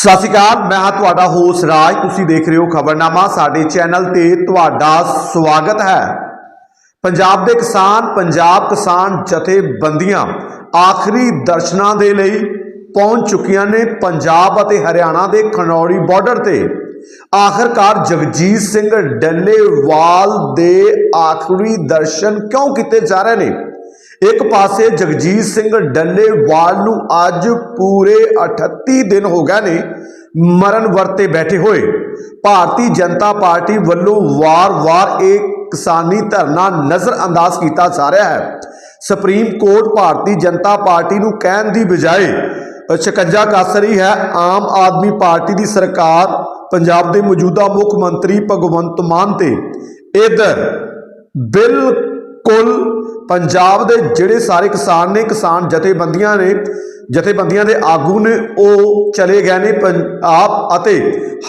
ਸਤਿ ਸ਼੍ਰੀ ਅਕਾਲ, ਮੈਂ ਹਾਂ ਤੁਹਾਡਾ ਹੋਸ਼ ਰਾਜ। ਤੁਸੀਂ ਦੇਖ ਰਹੇ ਹੋ ਖਬਰਨਾਮਾ, ਸਾਡੇ ਚੈਨਲ ਤੇ ਤੁਹਾਡਾ ਸਵਾਗਤ ਹੈ। ਪੰਜਾਬ ਦੇ ਕਿਸਾਨ, ਪੰਜਾਬ ਕਿਸਾਨ ਜਥੇਬੰਦੀਆਂ ਆਖਰੀ ਦਰਸ਼ਨਾਂ ਦੇ ਲਈ ਪਹੁੰਚ ਚੁੱਕੀਆਂ ਨੇ ਪੰਜਾਬ ਅਤੇ ਹਰਿਆਣਾ ਦੇ ਖਨੌਰੀ ਬਾਰਡਰ ਤੇ। ਆਖਰਕਾਰ ਜਗਜੀਤ ਸਿੰਘ ਡੱਲੇਵਾਲ ਦੇ ਆਖਰੀ ਦਰਸ਼ਨ ਕਿਉਂ ਕੀਤੇ ਜਾ ਰਹੇ ਨੇ? ਇੱਕ ਪਾਸੇ ਜਗਜੀਤ ਸਿੰਘ ਡੱਲੇਵਾਲ ਨੂੰ ਅੱਜ ਪੂਰੇ 38 ਦਿਨ ਹੋ ਗਏ ਨੇ ਮਰਨ ਵਰਤੇ ਬੈਠੇ ਹੋਏ। ਭਾਰਤੀ ਜਨਤਾ ਪਾਰਟੀ ਵੱਲੋਂ ਵਾਰ-ਵਾਰ ਇਹ ਕਿਸਾਨੀ ਧਰਨਾ ਨਜ਼ਰ ਅੰਦਾਜ਼ ਕੀਤਾ ਜਾ ਰਿਹਾ ਹੈ। Supreme court Bharatiya Janata party ਨੂੰ ਕਹਿਣ ਦੀ ਬਜਾਏ ਸ਼ਿਕੰਜਾ ਕੱਸ ਰਹੀ ਹੈ। ਆਮ ਆਦਮੀ ਪਾਰਟੀ ਦੀ ਸਰਕਾਰ, ਪੰਜਾਬ ਦੇ ਮੌਜੂਦਾ ਮੁੱਖ ਮੰਤਰੀ ਭਗਵੰਤ ਮਾਨ ਤੇ ਇਧਰ ਕੁੱਲ ਪੰਜਾਬ ਦੇ ਜਿਹੜੇ ਸਾਰੇ ਕਿਸਾਨ ਨੇ, ਕਿਸਾਨ ਜਥੇਬੰਦੀਆਂ ਨੇ, ਜਥੇਬੰਦੀਆਂ ਦੇ ਆਗੂ ਨੇ, ਉਹ ਚਲੇ ਗਏ ਨੇ ਪੰਜਾਬ ਅਤੇ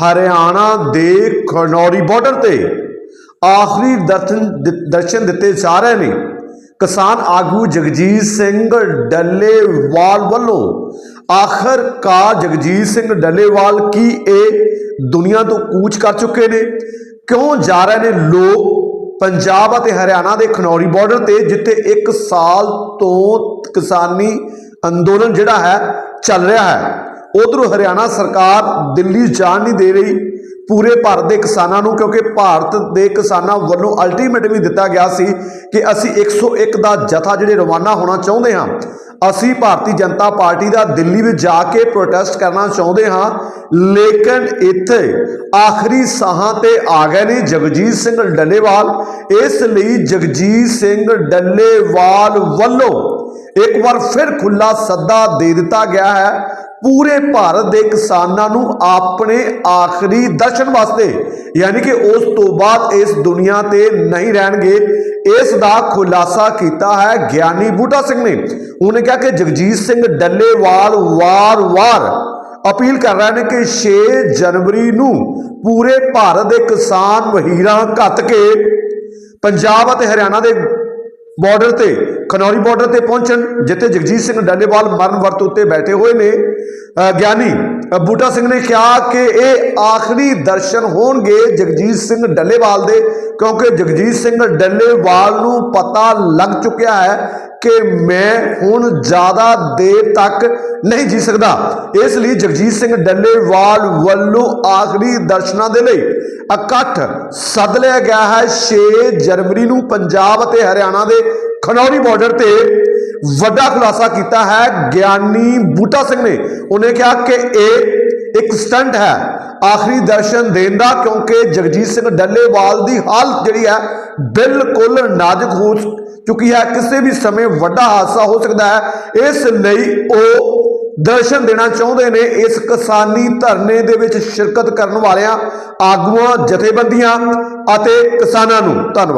ਹਰਿਆਣਾ ਦੇ ਖਨੌਰੀ ਬਾਰਡਰ ਤੇ। ਆਖਰੀ ਦਰਸ਼ਨ ਦਰਸ਼ਨ ਦਿੱਤੇ ਜਾ ਰਹੇ ਨੇ। ਕਿਸਾਨ ਆਗੂ ਜਗਜੀਤ ਸਿੰਘ ਡੱਲੇਵਾਲ ਵੱਲੋਂ ਆਖਰਕਾਰ ਜਗਜੀਤ ਸਿੰਘ ਡੱਲੇਵਾਲ ਕੀ ਇਹ ਦੁਨੀਆ ਤੋਂ ਕੂਚ ਕਰ ਚੁੱਕੇ ਨੇ? ਕਿਉਂ ਜਾ ਰਹੇ ਨੇ ਲੋਕ? ਪੰਜਾਬ ਅਤੇ ਹਰਿਆਣਾ ਦੇ ਖਨੌਰੀ ਬਾਰਡਰ ਤੇ, ਜਿੱਥੇ 1 ਸਾਲ ਤੋਂ ਕਿਸਾਨੀ ਅੰਦੋਲਨ ਜਿਹੜਾ ਹੈ, ਚੱਲ ਰਿਹਾ ਹੈ। ਉਧਰੋਂ ਹਰਿਆਣਾ ਸਰਕਾਰ ਦਿੱਲੀ ਜਾਣ ਨਹੀਂ ਦੇ ਰਹੀ ਪੂਰੇ ਭਾਰਤ ਦੇ ਕਿਸਾਨਾਂ ਨੂੰ, ਕਿਉਂਕਿ ਭਾਰਤ ਦੇ ਕਿਸਾਨਾਂ ਵੱਲੋਂ ਅਲਟੀਮੇਟਮ ਵੀ ਦਿੱਤਾ ਗਿਆ ਸੀ ਕਿ ਅਸੀਂ 101 ਦਾ ਜਥਾ ਜਿਹੜੇ ਰਵਾਨਾ ਹੋਣਾ ਚਾਹੁੰਦੇ ਹਾਂ। ਅਸੀਂ ਭਾਰਤੀ ਜਨਤਾ ਪਾਰਟੀ ਦਾ ਦਿੱਲੀ ਵਿੱਚ ਜਾ ਕੇ ਪ੍ਰੋਟੈਸਟ ਕਰਨਾ ਚਾਹੁੰਦੇ ਹਾਂ, ਲੇਕਿਨ ਇੱਥੇ ਆਖਰੀ ਸਾਹਾਂ ਤੇ ਆ ਗਏ ਨੇ ਜਗਜੀਤ ਸਿੰਘ ਡੱਲੇਵਾਲ। ਇਸ ਲਈ ਜਗਜੀਤ ਸਿੰਘ ਡੱਲੇਵਾਲ ਵੱਲੋਂ ਇੱਕ ਵਾਰ ਫਿਰ ਖੁੱਲਾ ਸੱਦਾ ਦੇ ਦਿੱਤਾ ਗਿਆ ਹੈ। ਪੂਰੇ ਭਾਰਤ ਦੇ ਕਿਸਾਨਾਂ ਨੂੰ ਆਪਣੇ ਆਖਰੀ ਦਰਸ਼ਨ ਵਾਸਤੇ, ਯਾਨੀ ਕਿ ਉਸ ਤੋਂ ਬਾਅਦ ਇਸ ਦੁਨੀਆ ਤੇ ਨਹੀਂ ਰਹਿਣਗੇ, ਇਸ ਦਾ ਖੁਲਾਸਾ ਕੀਤਾ ਹੈ ਗਿਆਨੀ ਬੂਟਾ ਸਿੰਘ ਨੇ। ਉਹਨੇ ਕਿਹਾ ਕਿ ਜਗਜੀਤ ਸਿੰਘ ਡੱਲੇਵਾਲ ਵਾਰ-ਵਾਰ ਅਪੀਲ ਕਰ ਰਹੇ ਨੇ ਕਿ 6 ਜਨਵਰੀ ਨੂੰ ਪੂਰੇ ਭਾਰਤ ਦੇ ਕਿਸਾਨ ਵਹੀਰਾਂ ਘੱਤ ਕੇ ਪੰਜਾਬ ਅਤੇ ਹਰਿਆਣਾ ਦੇ ਬਾਰਡਰ ਤੇ ਖਨੌਰੀ ਬਾਰਡਰ ਤੇ ਪਹੁੰਚਣ, ਜਿੱਥੇ ਜਗਜੀਤ ਸਿੰਘ ਡੱਲੇਵਾਲ ਮਰਨ ਵਰਤ ਉੱਤੇ ਬੈਠੇ ਹੋਏ ਨੇ। ਗਿਆਨੀ ਬੂਟਾ ਸਿੰਘ ਨੇ ਕਿਹਾ ਕਿ ਇਹ ਆਖਰੀ ਦਰਸ਼ਨ ਹੋਣਗੇ ਜਗਜੀਤ ਸਿੰਘ ਡੱਲੇਵਾਲ ਦੇ, ਕਿਉਂਕਿ ਜਗਜੀਤ ਸਿੰਘ ਡੱਲੇਵਾਲ ਨੂੰ ਪਤਾ ਲੱਗ ਚੁੱਕਿਆ ਹੈ ਕਿ ਮੈਂ ਹੁਣ ਜ਼ਿਆਦਾ ਦੇਰ ਤੱਕ ਨਹੀਂ ਜੀ ਸਕਦਾ। ਇਸ ਲਈ ਜਗਜੀਤ ਸਿੰਘ ਡੱਲੇਵਾਲ ਵੱਲੋਂ ਆਖਰੀ ਦਰਸ਼ਨਾਂ ਦੇ ਲਈ ਇਕੱਠ ਸੱਦ ਲਿਆ ਗਿਆ ਹੈ। 6 ਜਨਵਰੀ ਨੂੰ ਪੰਜਾਬ ਅਤੇ ਹਰਿਆਣਾ ਦੇ ਖਨੌਰੀ ਬਾਰਡਰ ਤੇ ਵੱਡਾ ਖੁਲਾਸਾ ਕੀਤਾ ਹੈ। ਗਿਆਨੀ ਬੂਟਾ ਸਿੰਘ ਨੇ ਉਹਨੇ ਕਿਹਾ ਕਿ ਇਹ ਇੱਕ ਸਟੰਟ ਹੈ। ਆਖਰੀ ਦਰਸ਼ਨ ਦੇਣ ਦਾ, ਕਿਉਂਕਿ ਜਗਜੀਤ ਸਿੰਘ ਡੱਲੇਵਾਲ ਦੀ ਹਾਲਤ ਜਿਹੜੀ ਹੈ ਬਿਲਕੁਲ ਨਾਜ਼ੁਕ ਹੋ ਚੁੱਕੀ ਹੈ। ਕਿਸੇ ਵੀ ਸਮੇਂ ਵੱਡਾ ਹਾਦਸਾ ਹੋ ਸਕਦਾ ਹੈ। ਇਸ ਲਈ ਉਹ ਦਰਸ਼ਨ ਦੇਣਾ ਚਾਹੁੰਦੇ ਨੇ। ਇਸ ਕਿਸਾਨੀ ਧਰਨੇ ਦੇ ਵਿੱਚ ਸ਼ਿਰਕਤ ਕਰਨ ਵਾਲਿਆਂ, ਆਗੂਆਂ, ਜਥੇਬੰਦੀਆਂ ਅਤੇ ਕਿਸਾਨਾਂ ਨੂੰ ਧੰਨਵਾਦ।